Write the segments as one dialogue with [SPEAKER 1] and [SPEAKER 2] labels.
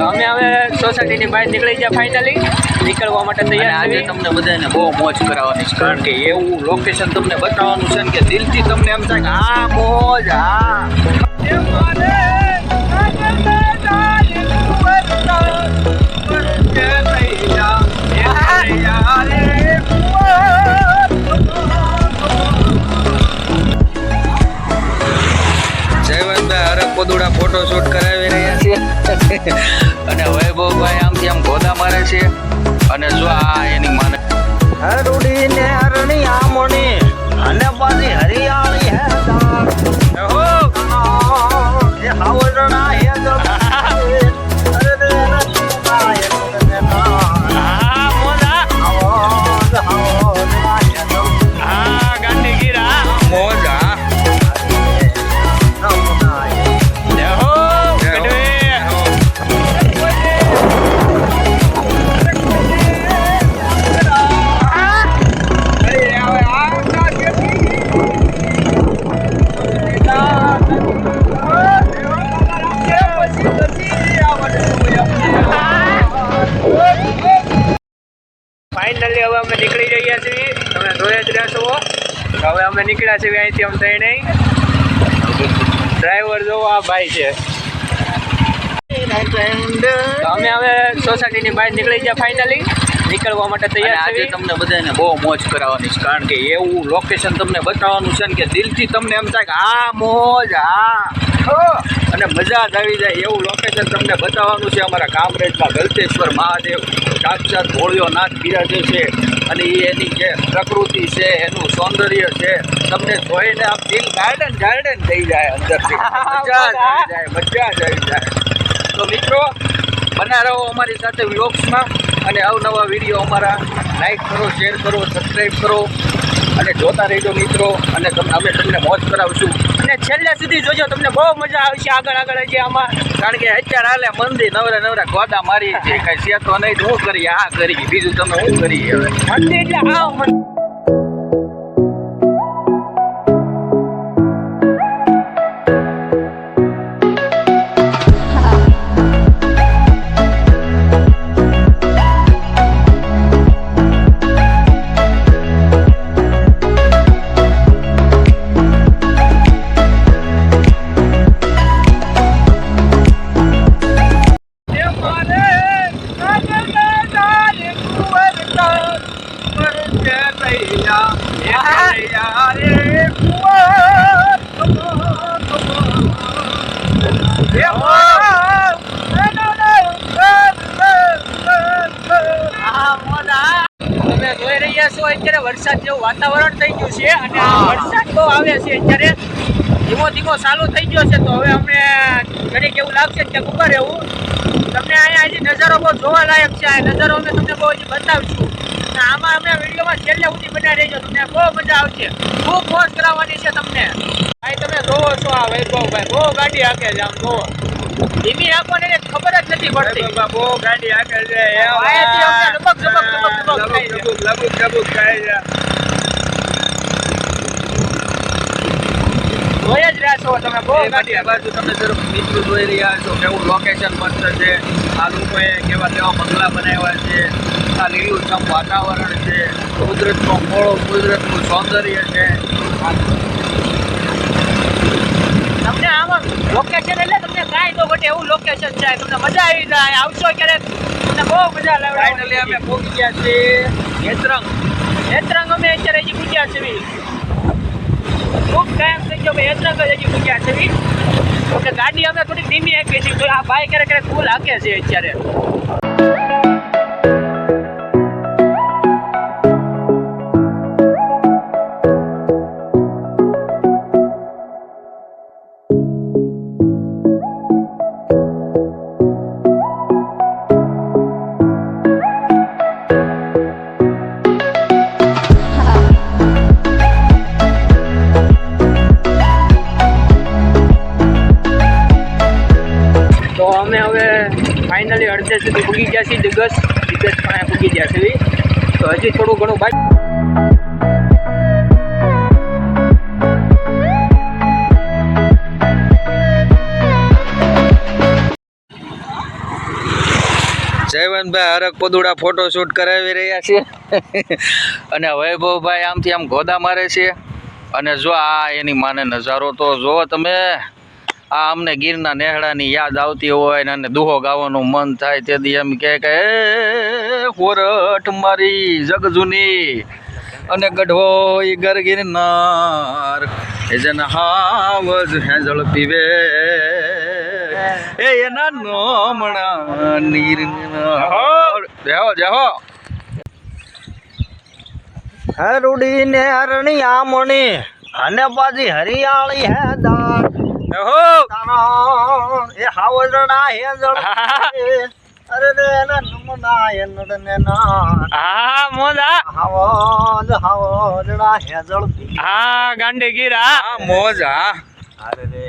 [SPEAKER 1] અમે હવે સોસાયટીની બહાર નીકળી ગયા ફાઇનલી નીકળવા માટે તૈયાર
[SPEAKER 2] આજે તમને બધાને બહુ મોજ કરાવવાની છે. કારણ કે એવું લોકેશન તમને બતાવવાનું છે કે દિલથી તમને એમ થાય કે આ મોજ આ પોદુડા ફોટો શૂટ કરાવી રહ્યા છે અને વૈભવભાઈ આમથી આમ ગોદા મારે છે. અને જો આ એની માને હરુડી ને હરણી આમણી અને પાછી હરિયાળી હે હો, એ હાવરણા
[SPEAKER 1] ફાઇનલી હવે અમે નીકળી રહ્યા છીએ. તમે જોઈ જ રહ્યા છો. હવે અમે નીકળ્યા છીએ અહીંથી અમે થઈને. ડ્રાઈવર જોવો આ ભાઈ છે. અમે હવે સોસાયટીની બહાર નીકળી ગયા ફાઇનલી નીકળવા માટે તૈયાર
[SPEAKER 2] આજે તમને બધાને બહુ મોજ કરાવવાની છે કારણ કે એવું લોકેશન તમને બતાવવાનું છે ને કે દિલથી તમને એમ થાય કે આ મોજ આ અને મજા જ આવી જાય એવું લોકેશન તમને બતાવવાનું છે. અમારા કામરેજમાં ગલતેશ્વર મહાદેવ સાક્ષાત ધોળિયો નાથ બિરાજે છે. અને એ એની જે પ્રકૃતિ છે એનું સૌંદર્ય છે તમને જોઈને આમ દિલ ગાર્ડન ગાર્ડન થઈ જાય અંદરથી. મજા જ આવી જાય મજા જ આવી જાય. તો મિત્રો બના રહો અમારી સાથે વ્લોગ્સમાં અને અવનવા વીડિયો અમારા. લાઈક કરો શેર કરો સબસ્ક્રાઈબ કરો. અને જોતા રહેજો મિત્રો. અને તમને અમે તમને મોજ કરાવશું.
[SPEAKER 1] અને છેલ્લે સુધી જોજો તમને બહુ મજા આવશે. આગળ આગળ હજી આમાં.
[SPEAKER 2] કારણ કે અત્યારે હાલે મંદિર નવરા નવરા ગોદા મારી છે કઈ શેતો તો નહીં શું કરીએ? આ કરી બીજું તમે શું કરીએ હવે?
[SPEAKER 1] મંદિર એટલે આવ મંદિર અત્યારે વરસાદ જેવું વાતાવરણ થઈ ગયું છે અને વરસાદ બહુ આવે છે અત્યારે. ધીમો ધીમો ચાલુ થઈ ગયો છે તો હવે અમને ઘડીક એવું લાગશે કે ઉપર એવું તમને અહીંયા હજી નજારો બહુ જોવા લાયક છે. આ નજારો અમે તમને બહુ હજી બતાવીશું. અને આમાં અમે વિડીયોમાં છેલ્લે સુધી બનાવી રહીજો. તમને બહુ મજા આવશે. ખૂબ મોજ કરાવવાની છે તમને. ભાઈ તમે જોવો છો આ વૈભવભાઈ. બહુ ગાડી હાકે છે આમ જોવો. ધીમી હાંકવાની ને ખબર જ નથી પડતી.
[SPEAKER 2] બહુ ગાડી હાકે છે
[SPEAKER 1] લબક લબક થાય છે. જોઈ જ રહ્યા છો તમે
[SPEAKER 2] તરફ મિત્રો જોઈ રહ્યા છો કેવું લોકેશન મસ્ત છે આ લોકોએ કેવા કેવા બંગલા બનાવ્યા છે આ લીલુંછમ વાતાવરણ છે કુદરતનો મોળો કુદરતનું સૌંદર્ય છે.
[SPEAKER 1] તમને આમાં લોકેશન એટલે તમને કાંઈ તો ઘટે એવું લોકેશન છે. તમને મજા આવી જાય આવશો ક્યારેક. તમને બહુ મજા લાવે
[SPEAKER 2] ફાઇનલી અમે પહોંચી ગયા છીએ નેત્રંગ.
[SPEAKER 1] નેત્રંગ અમે અત્યારે હજી પૂજ્યા છે ખૂબ ટાઈમ થઈ ગયો. ભાઈ નેત્રંગ કરી પૂછ્યા છે ગાડી અમે થોડીક ધીમી આપીએ છીએ આ ભાઈ ક્યારેક ક્યારેક ફૂલ હાકે છે અત્યારે.
[SPEAKER 2] જયવંતભાઈ હરક પદુડા ફોટોશૂટ કરાવી રહ્યા છે. અને વૈભવભાઈ આમથી આમ ગોદા મારે છે. અને જો આ એની માને નજારો તો જો તમે આ અમને ગીરના નેહડાની યાદ આવતી હોય અને દુહો ગાવાનું મન થાય તેથી એમ કહે કે, "એ, હોરઠ મારી જગજુની અને ગઢો ઈ ગર ગિરનાર. એ જન હાવજ હેજળ પીવે. એ એના નોમણા નીર જાહો જાહો
[SPEAKER 3] હરુડી ને હરણી આમણી અને પાછી હરિયાળી હે દાળ એ હાવજણા હે જળ અરે રે ના નમના એ નડને ના
[SPEAKER 1] હા મોજા.
[SPEAKER 3] હાવજ હાવજણા હે
[SPEAKER 1] હા ગાંડી ગીરા.
[SPEAKER 2] મોજ. હા
[SPEAKER 3] અરે રે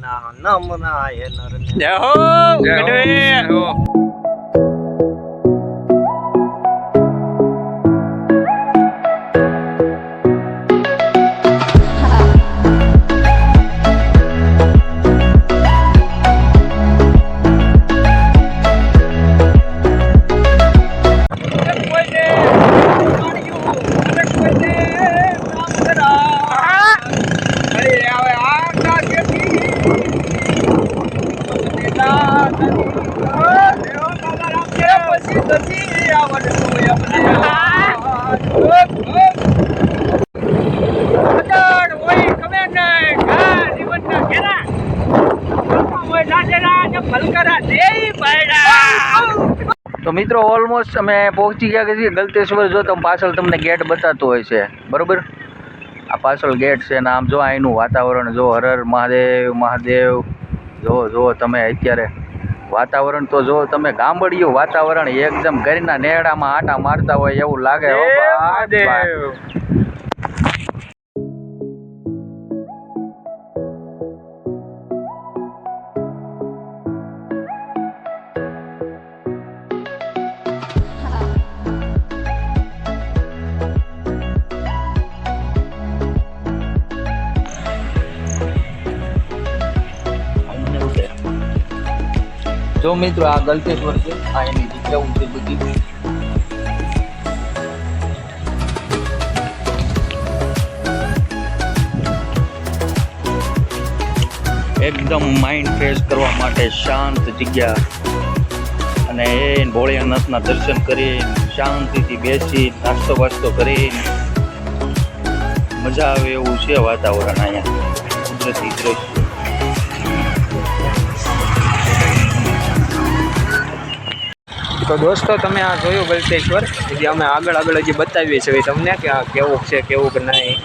[SPEAKER 3] ના એ નરને
[SPEAKER 1] જય હો
[SPEAKER 2] જય હો, તો મિત્રો ઓલમોસ્ટ અમે પહોંચી ગયા છીએ ગલતેશ્વર. જો તમે પાછળ તમને ગેટ બતાવતો હોય છે. બરોબર? આ પાછળ ગેટ છે ને આમ જો અહીંનું વાતાવરણ જો હર હર મહાદેવ મહાદેવ. જો જો તમે અત્યારે વાતાવરણ તો જો તમે ગામડિયું વાતાવરણ એકદમ ઘરના નેહડામાં આટા મારતા હોય એવું લાગે. જો મિત્રો આ ગલતેશ્વર છે, આ એની જગ્યા ઊંચી બધી. એકદમ માઇન્ડ ફ્રેશ કરવા માટે શાંત જગ્યા. અને એ ભોળિયાનાથના દર્શન કરી શાંતિથી બેસી નાસ્તો વાસ્તો કરી મજા આવે એવું છે વાતાવરણ અહીંયા. કુદરતી દ્રશ્ય.
[SPEAKER 1] તો દોસ્તો, તમે આ જોયું ગલતેશ્વર હજી અમે આગળ આગળ હજી બતાવીએ છીએ, તમને કે આ કેવું છે, કેવું કે નહીં?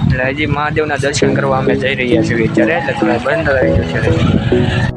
[SPEAKER 1] એટલે હજી મહાદેવના દર્શન કરવા અમે જઈ રહ્યા છીએ અત્યારે, એટલે તમે બંધ રહી જશે.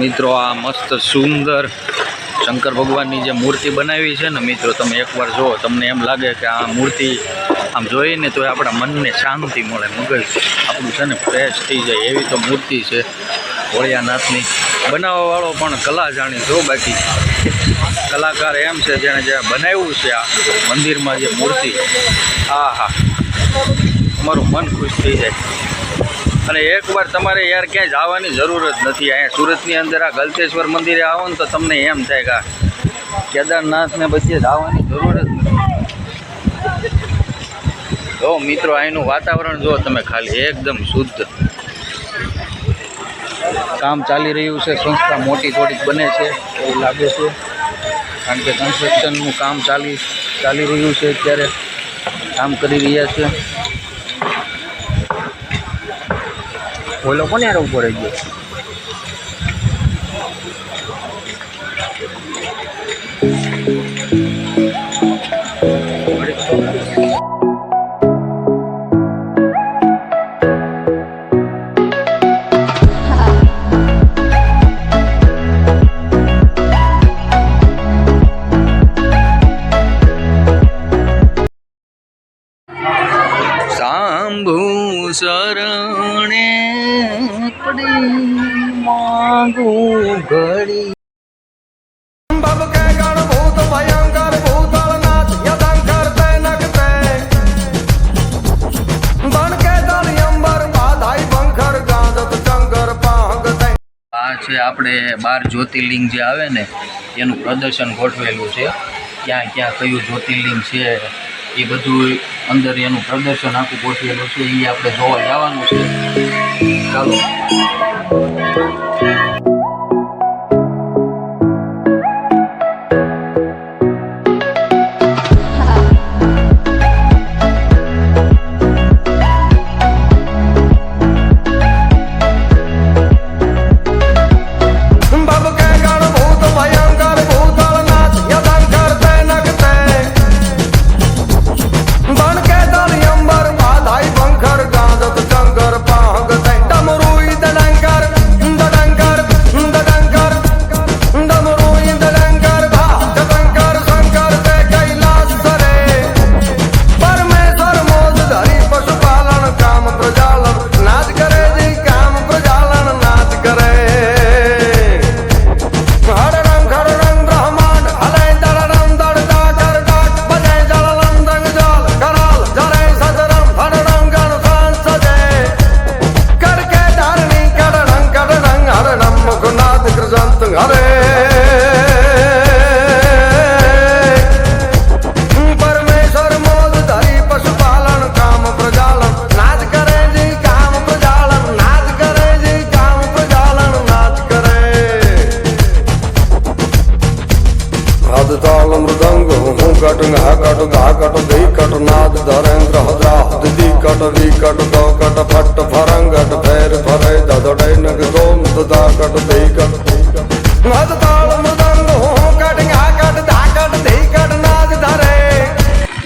[SPEAKER 2] મિત્રો, આ મસ્ત સુંદર શંકર ભગવાનની જે મૂર્તિ બનાવી છે ને, મિત્રો, તમે એકવાર જુઓ, તમને એમ લાગે કે આ મૂર્તિ આમ જોઈને તો આપણા મનને શાંતિ મળે, મગજ આપણું છે ને ફ્રેશ થઈ જાય, એવી તો મૂર્તિ છે ભોળિયાનાથની. બનાવવાવાળો પણ કલા જાણી જો બાકી. કલાકાર એમ છે જેણે જે બનાવ્યું છે આ મંદિરમાં જે મૂર્તિ. હા હા તમારું મન ખુશ થઈ જાય. અને એકવાર તમારે યાર ક્યાંય જવાની જરૂર જ નથી. અહીંયા સુરતની અંદર આ ગલતેશ્વર મંદિરે આવો ને તો તમને એમ થાય કે કેદારનાથને પછી જવાની જરૂર જ નથી. જો મિત્રો, અહીંનું વાતાવરણ જો તમે ખાલી, એકદમ શુદ્ધ. કામ ચાલી રહ્યું છે, સંસ્થા મોટી થોડીક બને છે, એવું લાગે છે. કારણ કે કન્સ્ટ્રક્શનનું કામ ચાલી ચાલી રહ્યું છે અત્યારે. કામ કરી રહ્યા છે.
[SPEAKER 1] બોલો કોને યાર ઊભો રહી ગયો.
[SPEAKER 2] સાંભુ શરણે ઘડી આપણે બાર જ્યોતિર્લિંગ જે આવે ને, એનું પ્રદર્શન ગોઠવેલું છે. ક્યાં ક્યાં કયું જ્યોતિર્લિંગ છે, એ બધું અંદર એનું પ્રદર્શન આખું ગોઠવેલું છે. એ આપણે જોવા જવાનું છે. ચાલો.
[SPEAKER 3] Thank you.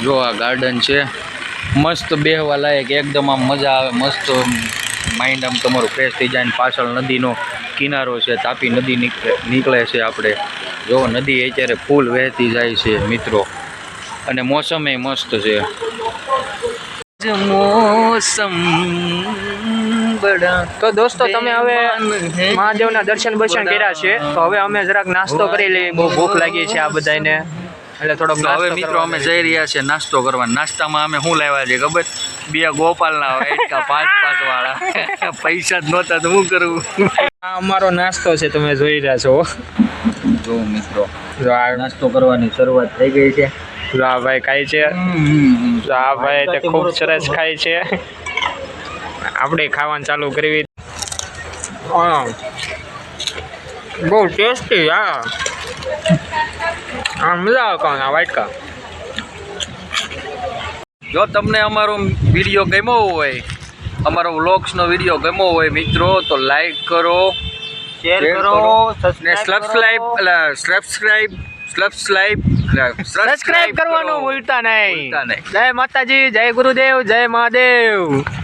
[SPEAKER 3] જો
[SPEAKER 2] આ ગાર્ડન છે. મસ્ત બેહવા લાયક એકદમ આમ મજા આવે મસ્ત માઇન્ડ આમ તમારું ફ્રેશ થઈ જાય ને પાછળ નદીનો કિનારો છે તાપી નદી નીકળે નીકળે છે આપણે. જો નદી અત્યારે ફૂલ વહેતી જાય છે મિત્રો. અને મોસમે મસ્ત છે. મોસમ
[SPEAKER 1] તો દોસ્તો તમે હવે મહાદેવના દર્શન બર્શન કર્યા છે. તો હવે અમે જરાક નાસ્તો કરી લઈએ. બહુ ભૂખ લાગી છે આ બધાને એટલે થોડોક
[SPEAKER 2] હવે મિત્રો અમે જઈ રહ્યા છીએ નાસ્તો કરવા. નાસ્તામાં અમે શું લાવ્યા છે ખબર? બે ગોપાલના હોય પાંચ પાંચ વાળા. પૈસા જ નહોતા તો શું કરવું?
[SPEAKER 1] આ અમારો નાસ્તો છે તમે જોઈ રહ્યા છો.
[SPEAKER 2] જો મિત્રો
[SPEAKER 1] જો આ
[SPEAKER 2] નાસ્તો કરવાની શરૂઆત થઈ ગઈ છે.
[SPEAKER 1] જો આ ભાઈ ખાય છે. જો આ ભાઈ તે ખૂબ સરસ ખાય છે. આપણે ખાવાનું ચાલુ કરવી. બહુ ટેસ્ટી હા. હા મજા આવે ખાવાનું વાટકા
[SPEAKER 2] જો તમને અમારો વીડિયો ગમ્યો હોય અમારો વ્લોગ્સનો વીડિયો ગમ્યો હોય મિત્રો તો લાઈક કરો
[SPEAKER 1] શેર
[SPEAKER 2] કરો. ને સબસ્ક્રાઇબ એટલે સબસ્ક્રાઇબ સબસ્ક્રાઇબ
[SPEAKER 1] સબસ્ક્રાઇબ કરવાનું ભૂલતા નહીં
[SPEAKER 2] ભૂલતા નહીં.
[SPEAKER 1] જય માતાજી જય ગુરુદેવ જય મહાદેવ